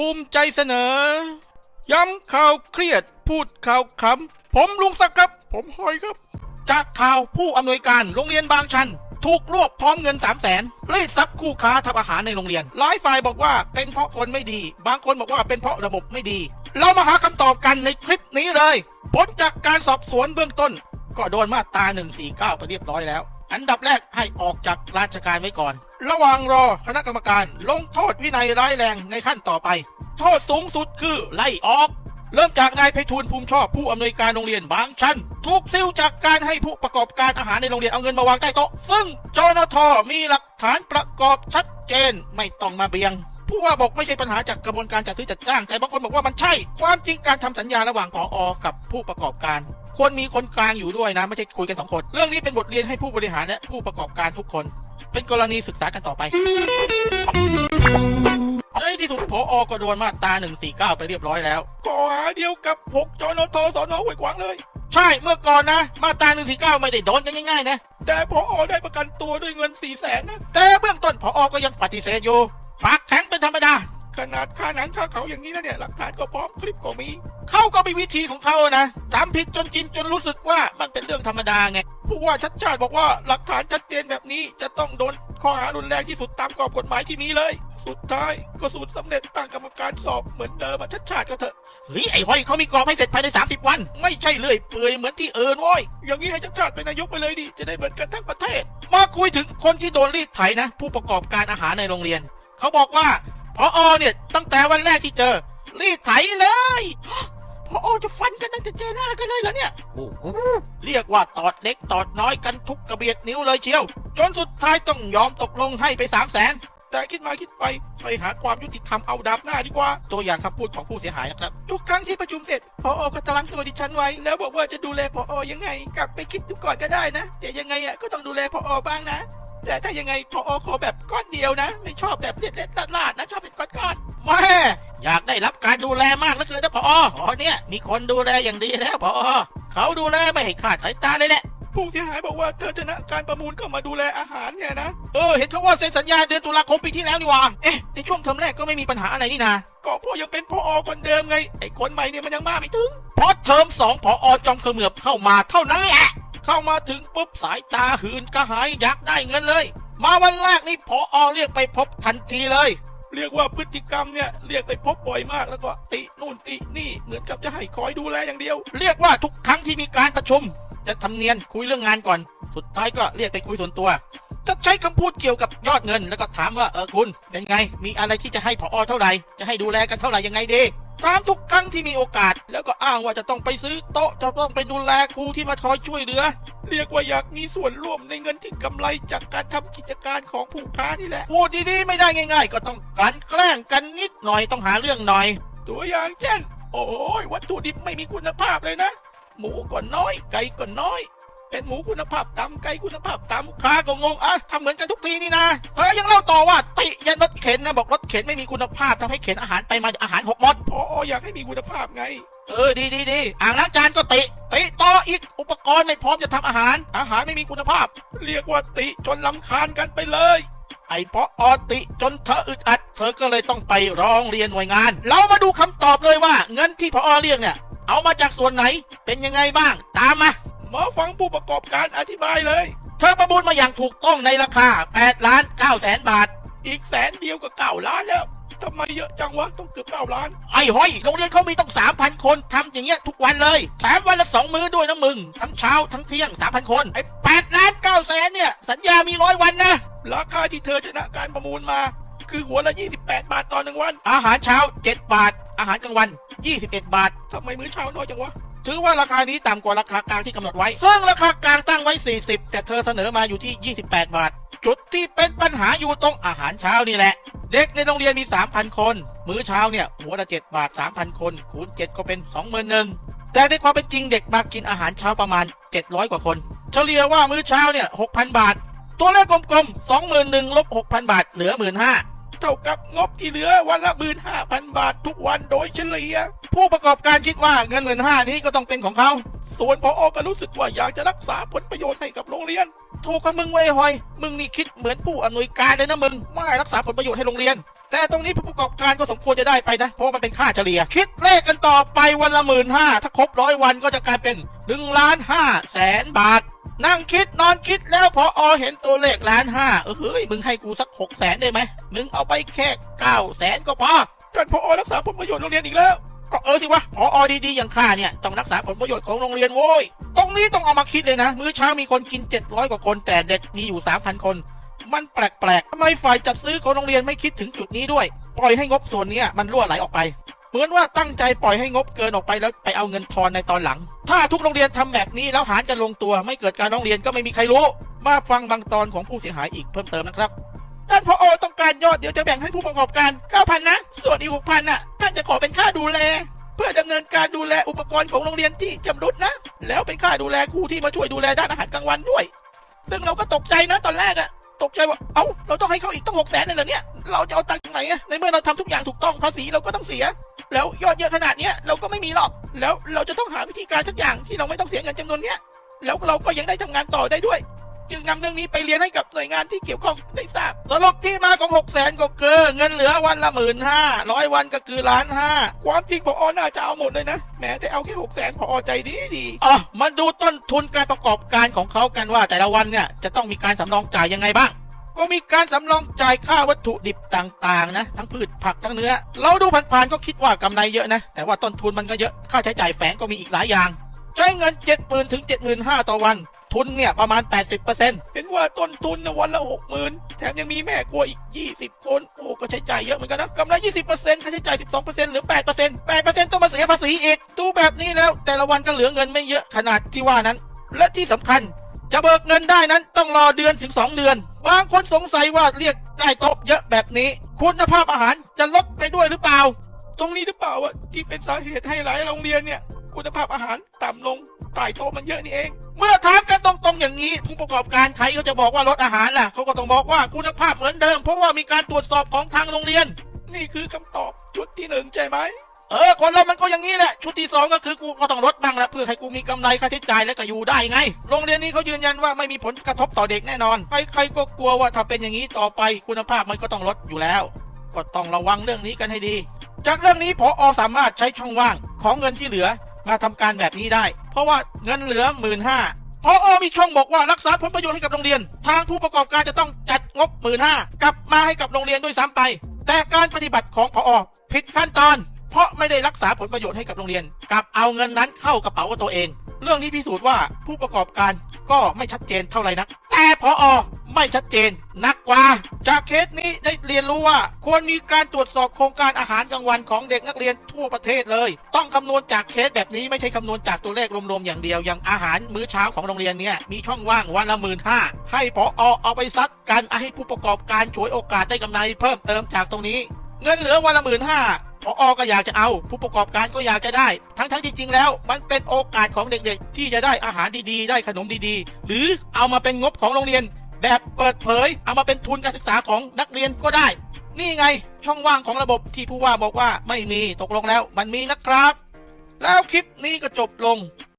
ภูมิใจเสนอ ย้ำข่าวเครียดพูดข่าวขำผมลุงศักดิ์ครับ ผมหอยครับ จากข่าวผู้อำนวยการโรงเรียนบางชัน ถูกรวบพร้อมเงิน3 0 0แสนรีดทรัพย์คู่ค้าทำอาหารในโรงเรียน หลายฝ่ายบอกว่าเป็นเพราะคนไม่ดี บางคนบอกว่าเป็นเพราะระบบไม่ดี เรามาหาคำตอบกันในคลิปนี้เลย ผลจากการสอบสวนเบื้องต้น ก็โดนมาตรา149 ไปเรียบร้อยแล้ว อันดับแรกให้ออกจากราชการไว้ก่อน ระหว่างรอคณะกรรมการลงโทษวินัยร้ายแรงในขั้นต่อไป โทษสูงสุดคือไล่ออกเริ่มจากนายไพฑูรย์ภูมิชอบผู้อำนวยการโรงเรียนบางชันถูกซิลจากการให้ผู้ประกอบการอาหารในโรงเรียนเอาเงินมาวางใต้โต๊ะ ซึ่งจนทมีหลักฐานประกอบชัดเจนไม่ต้องมาเบียง ผู้ว่าบอกไม่ใช่ปัญหาจากกระบวนการจัดซื้อจัดจ้าง แต่บางคนบอกว่ามันใช่ ความจริงการทำสัญญาระหว่างผออกับผู้ประกอบการควรมีคนกลางอยู่ด้วยนะ ไม่ใช่คุยกันสองคน เรื่องนี้เป็นบทเรียนให้ผู้บริหารและผู้ประกอบการทุกคน เป็นกรณีศึกษากันต่อไปในที่สุดพออก็โดนมาตรา149 ไปเรียบร้อยแล้วข้อหาเดียวกับ 6จนทสนห้วยขวางเลย ใช่เมื่อก่อนนะ มาตรา149ไม่ได้โดนกันง่ายๆนะ แต่พออได้ประกันตัวด้วยเงิน4แสนนะ แต่เบื้องต้นพออก็ยังปฏิเสธอยู่ปากแข็งเป็นธรรมดา ขนาดค่าหนังค่าเขาอย่างนี้นะเนี่ย หลักฐานก็พร้อมคลิปก็มี เขาก็มีวิธีของเขานะทำผิดจนชินจนรู้สึกว่ามันเป็นเรื่องธรรมดาไงผู้ว่าชัดชาติบอกว่าหลักฐานชัดเจนแบบนี้จะต้องโดนข้อหารุนแรงที่สุดตามกรอบกฎหมายที่มีเลย สุดท้ายก็สูตรสำเร็จตั้งกรรมการสอบเหมือนเดิมอะชัดชาติก็เถอะเฮ้ยไอ้ห้อยเขามีกรอบให้เสร็จภายใน 30 วัน ไม่ใช่เลื่อยเปื่อยเหมือนที่เอินโว้ยอย่างนี้ให้ชัดชาติเป็นนายกไปเลยดิจะได้เหมือนกันทั้งประเทศ มาคุยถึงคนที่โดนรีดไถนะ ผู้ประกอบการอาหารในโรงเรียน เขาบอกว่าพออเนี่ยตั้งแต่วันแรกที่เจอ รีดไถเลยพออจะฟันกันตั้งแต่เจอหน้ากันเลยเหรอเนี่ย โอ้โห เรียกว่าตอดเล็กตอดน้อยกันทุกกระเบียดนิ้วเลยเชียว จนสุดท้ายต้องยอมตกลงให้ไปสามแสน แต่คิดมาคิดไปไปหาความยุติธรรมเอาดาบหน้าดีกว่า ตัวอย่างคำพูดของผู้เสียหายนะครับ ทุกครั้งที่ประชุมเสร็จพอก็ตารางตัวดิฉันไว้ แล้วบอกว่าจะดูแลพอยังไง กลับไปคิดดูก่อนก็ได้นะ แต่ยังไงอะก็ต้องดูแลพอบ้างนะ แต่ถ้ายังไงพอขอแบบก้อนเดียวนะ ไม่ชอบแบบเล็ดเล็ดๆลาดๆนะชอบเป็นก้อนๆแม่อยากได้รับการดูแลมากเลือเกินนะพอพอเนี่ยมีคนดูแลอย่างดีแล้วพอเขาดูแลไม่ให้ขาดสายตาเลยแหละ ผู้เสียหายบอกว่าเธอชนะการประมูลเข้ามาดูแลอาหารเนี่ยนะ เออ เห็นเขาว่าเซ็นสัญญาเดือนตุลาคมปีที่แล้วนี่หว่า เอ๊ะ ในช่วงเทอมแรกก็ไม่มีปัญหาอะไรนี่นาก็เพราะยังเป็นพออคนเดิมไง ไอ้คนใหม่เนี่ยมันยังมาไม่ถึงเพราะเทอมสองพออจอมเขมือบเข้ามาเท่านั้นแหละ เข้ามาถึงปุ๊บสายตาหืนกระหายอยากได้เงินเลย มาวันแรกนี่พออเรียกไปพบทันทีเลย เรียกว่าพฤติกรรมเนี่ยเรียกไปพบบ่อยมากแล้วก็ตินู่นตินี่เหมือนกับจะให้คอยดูแลอย่างเดียว เรียกว่าทุกครั้งที่มีการประชุม จะทำเนียนคุยเรื่องงานก่อน สุดท้ายก็เรียกไปคุยส่วนตัว จะใช้คำพูดเกี่ยวกับยอดเงิน แล้วก็ถามว่าเออคุณเป็นไง มีอะไรที่จะให้ผอเท่าไหร่ จะให้ดูแลกันเท่าไหร่ยังไงดีถามทุกครั้งที่มีโอกาส แล้วก็อ้างว่าจะต้องไปซื้อโต๊ะจะต้องไปดูแลครูที่มาคอยช่วยเหลือ เรียกว่าอยากมีส่วนร่วมในเงินที่กำไรจากการทำกิจการของผู้ค้านี่แหละพูดดีๆไม่ได้ง่าย ๆ ก็ต้องกลั่นแกล้งกันนิดหน่อยต้องหาเรื่องหน่อย ตัวอย่างเช่น โอ้ยวัตถุดิบไม่มีคุณภาพเลยนะ หมูก็น้อย ไก่ก็น้อย เป็นหมูคุณภาพต่ำไก่คุณภาพต่ำค้าก็งงอะทำเหมือนกันทุกทีนี่นะเธอยังเล่าต่อว่าติยันรถเข็นนะบอกรถเข็นไม่มีคุณภาพทำให้เข็นอาหารไปมาอาหารหกหมดพออยากให้มีคุณภาพไง เออดีดีดีอ่างล้างจานก็ติติต่ออีกอุปกรณ์ไม่พร้อมจะทำอาหาร อาหารไม่มีคุณภาพ เรียกว่าติจนลำคาญกันไปเลยไอ้พออติจนเธออึดอัด เธอก็เลยต้องไปร้องเรียนหน่วยงาน เรามาดูคำตอบเลยว่า เงินที่พอเรียกเนี่ย เอามาจากส่วนไหนเป็นยังไงบ้าง ตามมา มาฟังผู้ประกอบการอธิบายเลย เธอประมูลมาอย่างถูกต้องในราคา8ล้าน9แสนบาท อีกแสนเดียวก็9ล้านแล้วทำไมเยอะจังวะต้องเกือบ9ล้าน ไอ้ห้อยโรงเรียนเขามีต้อง 3,000 คนทำอย่างเงี้ยทุกวันเลยแถมวันละสองมื้อด้วยนะมึง ทั้งเช้าทั้งเที่ยง 3,000 คน ไอ้8ล้าน9แสนเนี่ย สัญญามีร้อยวันนะ ราคาที่เธอชนะการประมูลมา คือหัวละ 28 บาทต่อหนึ่งวัน อาหารเช้า 7 บาท อาหารกลางวัน 21 บาททำไมมื้อเช้าน้อยจังวะ ถือว่าราคานี้ต่ำกว่าราคากลางที่กำหนดไว้ ซึ่งราคากลางตั้งไว้ 40 แต่เธอเสนอมาอยู่ที่ 28 บาท จุดที่เป็นปัญหาอยู่ตรงอาหารเช้านี่แหละ เด็กในโรงเรียนมี 3,000 คน มื้อเช้าเนี่ยหัวละ7บาท 3,000 คน คูณ 7 ก็เป็น 21,000แต่ในความเป็นจริงเด็กมากินอาหารเช้าประมาณ 700 กว่าคน เฉลี่ยว่ามื้อเช้าเนี่ย 6,000 บาท ตัวเลขกลมๆ 21,000ลบ6,000 บาท เหลือ 15,000 เท่ากับงบที่เหลือวันละ15,000บาททุกวันโดยเฉลี่ย ผู้ประกอบการคิดว่าเงิน15,000นี้ก็ต้องเป็นของเขา ส่วนพออก็รู้สึกว่าอยากจะรักษาผลประโยชน์ให้กับโรงเรียนถูกกับมึงไว้ยหอย มึงนี่คิดเหมือนผู้อำนวยการเลยนะมึง ไม่รักษาผลประโยชน์ให้โรงเรียน แต่ตรงนี้ผู้ประกอบการก็สมควรจะได้ไปนะ เพราะว่ามันเป็นค่าเฉลี่ย คิดเลขกันต่อไปวันละหมื่นห้าถ้าครบร้อยวันก็จะกลายเป็นหนึ่งล้านห้าแสนบาท นั่งคิดนอนคิดแล้วพออเห็นตัวเลขล้านห้าเออเฮ้ยมึงให้กูสักหกแสนได้ไหมมึงเอาไปแค่เก้าแสนก็พอจนพอรักษาผลประโยชน์โรงเรียนอีกแล้ว ก็เออสิวะพออดีๆอย่างข้าเนี่ยต้องรักษาผลประโยชน์ของโรงเรียนโว้ยตรงนี้ต้องเอามาคิดเลยนะมื้อเช้ามีคนกิน700กว่าคนแต่เด็กมีอยู่3,000คนมันแปลกๆทำไมฝ่ายจัดซื้อของโรงเรียนไม่คิดถึงจุดนี้ด้วย ปล่อยให้งบส่วนนี้มันรั่วไหลออกไป เหมือนว่าตั้งใจปล่อยให้งบเกินออกไปแล้วไปเอาเงินทอนในตอนหลัง ถ้าทุกโรงเรียนทำแบบนี้แล้วหารกันลงตัว ไม่เกิดการร้องเรียนก็ไม่มีใครรู้ มาฟังบางตอนของผู้เสียหายอีกเพิ่มเติมนะครับท่านพออต้องการยอดเดี๋ยวจะแบ่งให้ผู้ประกอบการ 9,000 นะ ส่วนอีก 6,000น่ะ ท่านจะขอเป็นค่าดูแล เพื่อดำเนินการดูแลอุปกรณ์ของโรงเรียนที่จำรุดนะ แล้วเป็นค่าดูแลครูที่มาช่วยดูแลด้านอาหารกลางวันด้วย ซึ่งเราก็ตกใจนะตอนแรกอะ ตกใจว่า เอ้า เราต้องให้เขาอีกต้องหกแสนเลยเหรอเนี่ย เราจะเอาตังค์จากไหนอะในเมื่อเราทำทุกอย่างถูกต้องภาษีเราก็ต้องเสีย แล้วยอดเยอะขนาดเนี้ยเราก็ไม่มีหรอก แล้วเราจะต้องหาวิธีการสักอย่างที่เราไม่ต้องเสียเงินจำนวนเนี้ย แล้วเราก็ยังได้ทำงานต่อได้ด้วย จึงนำเรื่องนี้ไปเรียนให้กับหน่วยงานที่เกี่ยวข้องได้ทราบสรุปที่มาของหกแสนก็คือเงินเหลือวันละหมื่นห้าร้อยวันก็คือล้านห้าความจริงพอน่าจะเอาหมดเลยนะแหม้แต่เอาแค่หกแสนพอใจดีดีอ๋อมาดูต้นทุนการประกอบการของเขากันว่า แต่ละวันเนี่ยจะต้องมีการสำรองจ่ายยังไงบ้างก็มีการสำรองจ่ายค่าวัตถุดิบต่างๆ นะ ทั้งพืชผักทั้งเนื้อ เราดูผ่านๆก็คิดว่ากำไรเยอะนะ แต่ว่าต้นทุนมันก็เยอะค่าใช้จ่ายแฝงก็มีอีกหลายอย่าง ใช้เงิน 70,000ถึง75,000 ต่อวัน ทุนเนี่ยประมาณ 80%เห็นว่าต้นทุนวันละ60,000แถมยังมีแม่ครัวอีก 20 คน โอ้ก็ใช้จ่ายเยอะเหมือนกันนะกำไร 20%ค่าใช้จ่าย 12%หรือ 8% 8%ต้องมาเสียภาษีอีกดูแบบนี้แล้ว แต่ละวันก็เหลือเงินไม่เยอะขนาดที่ว่านั้น และที่สำคัญจะเบิกเงินได้นั้นต้องรอเดือนถึง 2 เดือน บางคนสงสัยว่าเรียกได้โต๊ะเยอะแบบนี้ คุณภาพอาหารจะลดไปด้วยหรือเปล่า ตรงนี้หรือเปล่าวะที่เป็นสาเหตุให้หลายโรงเรียนเนี่ย คุณภาพอาหารต่ำลงใต้โตมันเยอะนี่เอง เมื่อถามกันตรงๆอย่างนี้ผู้ประกอบการใครก็จะบอกว่าลดอาหารล่ะเขาก็ต้องบอกว่าคุณภาพเหมือนเดิม เพราะว่ามีการตรวจสอบของทางโรงเรียน นี่คือคำตอบชุดที่หนึ่งใช่ไหมเออคนเรามันก็อย่างนี้แหละ ชุดที่สองก็คือกูก็ต้องลดบ้างละเพื่อให้กูมีกำไรค่าใช้จ่ายและก็อยู่ได้ไง โรงเรียนนี้เขายืนยันว่าไม่มีผลกระทบต่อเด็กแน่นอน ใครๆก็กลัวว่าถ้าเป็นอย่างนี้ต่อไปคุณภาพมันก็ต้องลดอยู่แล้ว ก็ต้องระวังเรื่องนี้กันให้ดี จากเรื่องนี้พออสามารถใช้ช่องว่างของเงินที่เหลือมาทำการแบบนี้ได้ เพราะว่าเงินเหลือหมื่นห้าพออมีช่องบอกว่ารักษาผลประโยชน์ให้กับโรงเรียน ทางผู้ประกอบการจะต้องจัดงบหมื่นห้ากลับมาให้กับโรงเรียนด้วยซ้ำไป แต่การปฏิบัติของพออผิดขั้นตอน ราะไม่ได้รักษาผลประโยชน์ให้กับโรงเรียนกลับเอาเงินนั้นเข้ากระเป๋าตัวเอง เรื่องนี้พิสูจน์ว่าผู้ประกอบการก็ไม่ชัดเจนเท่าไหร่นัก แต่พออไม่ชัดเจนนักกว่า จากเคสนี้ได้เรียนรู้ว่า ควรมีการตรวจสอบโครงการอาหารกลางวันของเด็กนักเรียนทั่วประเทศเลย ต้องคำนวณจากเคสแบบนี้ไม่ใช่คำนวณจากตัวเลขรวมๆอย่างเดียวอย่างอาหารมื้อเช้าของโรงเรียนเนี่ยมีช่องว่างวันละหมื่นห้าให้พออเอาไปซัดกันให้ผู้ประกอบการฉวยโอกาสได้กำไรเพิ่มเติมจากตรงนี้ เงินเหลือวันละหมื่นห้าพออก็อยากจะเอา ผู้ประกอบการก็อยากจะได้ ทั้งทั้งที่จริงแล้ว มันเป็นโอกาสของเด็กๆ ที่จะได้อาหารดีๆ ได้ขนมดีๆ หรือเอามาเป็นงบของโรงเรียน แบบเปิดเผย เอามาเป็นทุนการศึกษาของนักเรียนก็ได้ นี่ไงช่องว่างของระบบที่ผู้ว่าบอกว่าไม่มีตกลงแล้ว มันมีนะครับ แล้วคลิปนี้ก็จบลง